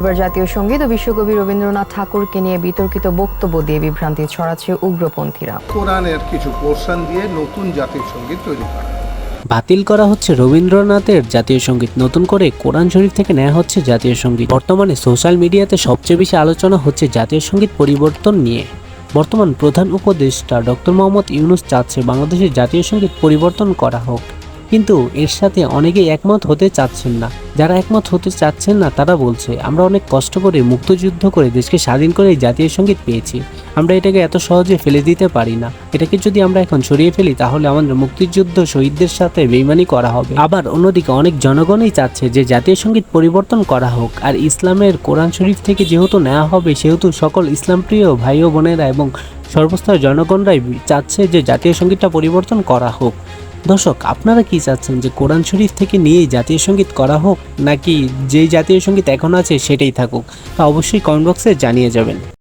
এবার জাতীয় সংগীত ও বিশ্বকবি রবীন্দ্রনাথ ঠাকুরকে নিয়ে বিতর্কিত বক্তব্য দিয়ে বিভ্রান্তি ছড়াচ্ছে উগ্রপন্থীরা। কোরআনের কিছু পোর্শন দিয়ে নতুন জাতীয় সংগীত তৈরি করা। বাতিল করা হচ্ছে রবীন্দ্রনাথের জাতীয় সংগীত। নতুন করে কোরআন শরীফ থেকে নেওয়া হচ্ছে জাতীয় সংগীত। বর্তমানে সোশ্যাল মিডিয়াতে সবচেয়ে বেশি আলোচনা হচ্ছে জাতীয় সংগীত পরিবর্তন নিয়ে। বর্তমান প্রধান উপদেষ্টা ডক্টর মোহাম্মদ ইউনুস চাচ্ছে বাংলাদেশের জাতীয় সংগীত পরিবর্তন করা হোক। কিন্তু এর সাথে অনেকেই একমত হতে চাচ্ছেন না। যারা একমত হতে চাচ্ছেন না, তারা বলছে, আমরা অনেক কষ্ট করে মুক্তযুদ্ধ করে দেশকে স্বাধীন করে জাতীয় সংগীত পেয়েছি। আমরা এটাকে এত সহজে ফেলে দিতে পারি না। এটাকে যদি আমরা এখন সরিয়ে ফেলি, তাহলে আমাদের মুক্তিযুদ্ধ শহীদদের সাথে বেইমানি করা হবে। আবার অন্যদিকে অনেক জনগণই চাচ্ছে যে, জাতীয় সংগীত পরিবর্তন করা হোক আর ইসলামের কোরআন শরীফ থেকে যেহেতু নেওয়া হবে, সেহেতু সকল ইসলামপ্রিয় ভাই ও বোনেরা এবং সর্বস্তর জনগণরাই চাচ্ছে যে, জাতীয় সঙ্গীতটা পরিবর্তন করা হোক। দর্শক, আপনারা কি চাচ্ছেন যে কোরআন শরীফ থেকে নিয়েই জাতীয় সংগীত করা হোক, নাকি যেই জাতীয় সংগীত এখন আছে সেটাই থাকুক? তা অবশ্যই কমেন্ট বক্সে জানিয়ে যাবেন।